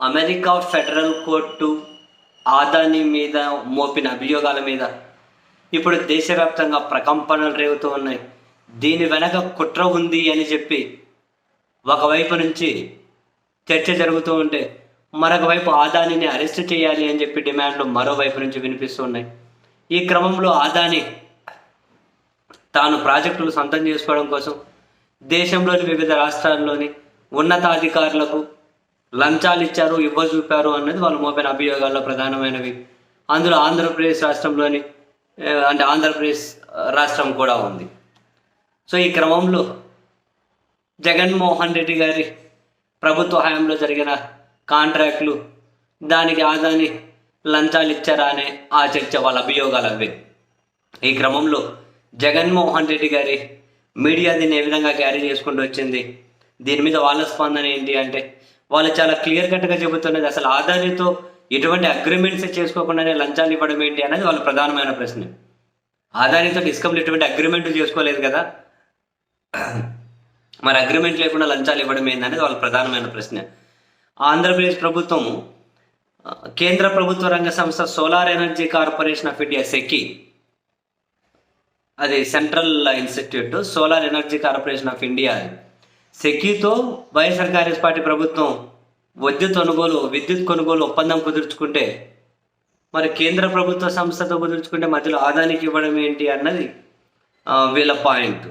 America federal court Adani మీద మోపిన అభియోగాల మీద ఇప్పుడు దేశవ్యాప్తంగా ప్రకంపనలు రేగుతూ ఉన్నాయి. దీని వెనక కుట్ర ఉంది అని చెప్పి ఒకవైపు నుంచి చర్చ జరుగుతూ ఉంటే మరొక వైపు ఆదానిని అరెస్ట్ చేయాలి అని చెప్పి డిమాండ్లు మరోవైపు నుంచి వినిపిస్తూ ఉన్నాయి. ఈ క్రమంలో ఆదాని తాను ప్రాజెక్టులు సొంతం చేసుకోవడం కోసం దేశంలోని వివిధ రాష్ట్రాల్లోని ఉన్నతాధికారులకు లంచాలు ఇచ్చారు ఇవ్వ చూపారు అన్నది వాళ్ళు మోపిన అభియోగాల్లో ప్రధానమైనవి. అందులో ఆంధ్రప్రదేశ్ రాష్ట్రంలోని అంటే ఆంధ్రప్రదేశ్ రాష్ట్రం కూడా ఉంది. సో ఈ క్రమంలో జగన్మోహన్ రెడ్డి గారి ప్రభుత్వ హయాంలో జరిగిన కాంట్రాక్టులు దానికి ఆదాని లంచాలు ఇచ్చారా అనే ఆ చర్చ వాళ్ళ అభియోగాలు అవి. ఈ క్రమంలో జగన్మోహన్ రెడ్డి గారి మీడియా దీన్ని ఏ విధంగా క్యారీ చేసుకుంటూ వచ్చింది? దీని మీద వాళ్ళ స్పందన ఏంటి అంటే వాళ్ళు చాలా క్లియర్ కట్గా చెబుతున్నది అసలు ఆదానితో ఎటువంటి అగ్రిమెంట్స్ చేసుకోకుండానే లంచాలు ఇవ్వడం ఏంటి అనేది వాళ్ళ ప్రధానమైన ప్రశ్న ఆదానితో డిస్కంలు ఎటువంటి అగ్రిమెంట్ చేసుకోలేదు కదా మరి అగ్రిమెంట్ లేకుండా లంచాలు ఇవ్వడం ఏందనేది వాళ్ళ ప్రధానమైన ప్రశ్న ఆంధ్రప్రదేశ్ ప్రభుత్వం కేంద్ర ప్రభుత్వ రంగ సంస్థ solar energy corporation of India SECI అది central institute solar energy corporation of India అది. సెకీతో వైఎస్ఆర్ కాంగ్రెస్ పార్టీ ప్రభుత్వం విద్యుత్ కొనుగోలు విద్యుత్ కొనుగోలు ఒప్పందం కుదుర్చుకుంటే మరి కేంద్ర ప్రభుత్వ సంస్థతో కుదుర్చుకుంటే మధ్యలో ఆదానికి ఇవ్వడం ఏంటి అన్నది వీళ్ళ పాయింట్.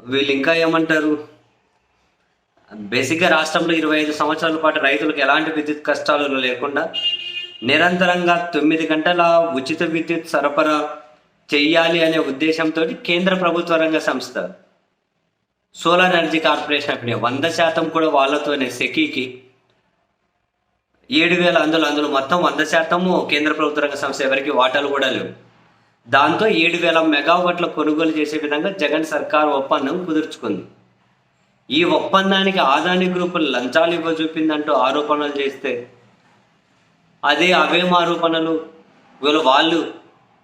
వీళ్ళు ఇంకా ఏమంటారు? బేసిక్గా రాష్ట్రంలో ఇరవై ఐదు సంవత్సరాల పాటు రైతులకు ఎలాంటి విద్యుత్ కష్టాలు లేకుండా నిరంతరంగా తొమ్మిది గంటల ఉచిత విద్యుత్ సరఫరా చెయ్యాలి అనే ఉద్దేశంతో కేంద్ర ప్రభుత్వ రంగ సంస్థ సోలార్ ఎనర్జీ కార్పొరేషన్ ఆఫ్ వంద శాతం కూడా వాళ్ళతోనే సెకీకి ఏడు వేల అందులో అందులో మొత్తం వంద శాతము కేంద్ర ప్రభుత్వ రంగ సంస్థ ఎవరికి వాటాలు కూడా లేవు. దాంతో ఏడు వేల మెగావాట్ల కొనుగోలు చేసే విధంగా జగన్ సర్కార్ ఒప్పందం కుదుర్చుకుంది. ఈ ఒప్పందానికి ఆదాని గ్రూపు లంచాలు ఇవ్వ చూపిందంటూ ఆరోపణలు చేస్తే అదే అవేం ఆరోపణలు? వీళ్ళు వాళ్ళు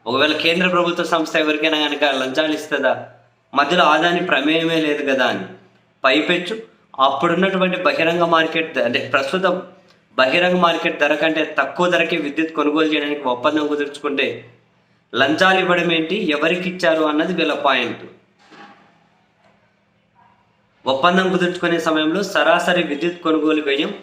ఒకవేళ కేంద్ర ప్రభుత్వ సంస్థ ఎవరికైనా కనుక లంచాలు ఇస్తుందా? మధ్యలో ఆదాని ప్రమేయమే లేదు కదా అని. పైపెచ్చు. అప్పుడున్నటువంటి బహిరంగ మార్కెట్ అంటే ప్రస్తుత బహిరంగ మార్కెట్ ధర కంటే తక్కువ ధరకే విద్యుత్ కొనుగోలు చేయడానికి ఒప్పందం కుదుర్చుకుంటే లంచాలు ఇవ్వడం ఏంటి? ఎవరికి ఇచ్చారు అన్నది వీళ్ళ పాయింట్. ఒప్పందం కుదుర్చుకునే సమయంలో సరాసరి విద్యుత్ కొనుగోలు వ్యయం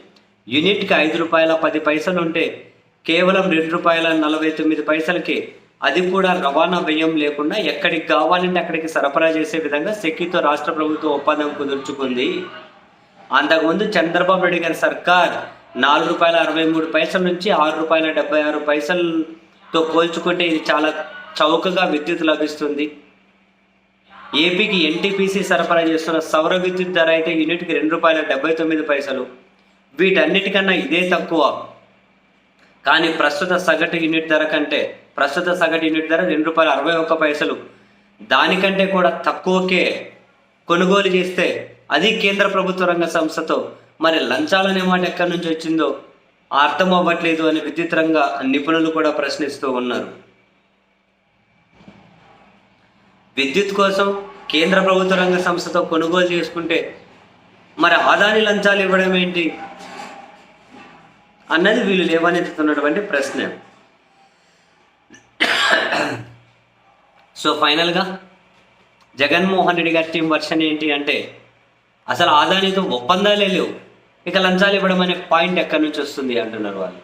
యూనిట్కి ఐదు రూపాయల పది పైసలు ఉంటే కేవలం రెండు రూపాయల నలభై తొమ్మిది పైసలకి అది కూడా రవాణా వ్యయం లేకుండా ఎక్కడికి కావాలంటే అక్కడికి సరఫరా చేసే విధంగా సెక్కితో రాష్ట్ర ప్రభుత్వం ఒప్పందం కుదుర్చుకుంది. అంతకుముందు చంద్రబాబు నాయుడు గారి సర్కార్ నాలుగు రూపాయల అరవై మూడు పైసల నుంచి ఆరు రూపాయల డెబ్బై ఆరు పైసలతో పోల్చుకుంటే ఇది చాలా చౌకగా విద్యుత్ లభిస్తుంది. ఏపీకి ఎన్టీపీసీ సరఫరా చేస్తున్న సౌర విద్యుత్ ధర అయితే యూనిట్కి రెండు రూపాయల డెబ్బై తొమ్మిది పైసలు. వీటన్నిటికన్నా ఇదే తక్కువ. కానీ ప్రస్తుత సగటు యూనిట్ ధర కంటే ప్రస్తుత సగటు యూనిట్ ధర రెండు రూపాయల అరవై ఒక్క పైసలు. దానికంటే కూడా తక్కువకే కొనుగోలు చేస్తే అది కేంద్ర ప్రభుత్వ రంగ సంస్థతో మరి లంచాలనే మాట ఎక్కడి నుంచి వచ్చిందో అర్థం అవ్వట్లేదు అని విద్యుత్ రంగ నిపుణులు కూడా ప్రశ్నిస్తూ ఉన్నారు. విద్యుత్ కోసం కేంద్ర ప్రభుత్వ రంగ సంస్థతో కొనుగోలు చేసుకుంటే మరి ఆదాని లంచాలు ఇవ్వడం ఏంటి? అన్నది వీళ్ళు లేవనెత్తుతున్నటువంటి ప్రశ్న. సో ఫైనల్గా జగన్మోహన్ రెడ్డి గారి టీం వర్షన్ ఏంటి అంటే అసలు ఆదానితో ఒప్పందాలే లేవు. ఇక లంచాలు ఇవ్వడం అనే పాయింట్ ఎక్కడి నుంచి వస్తుంది అంటున్నారు వాళ్ళు?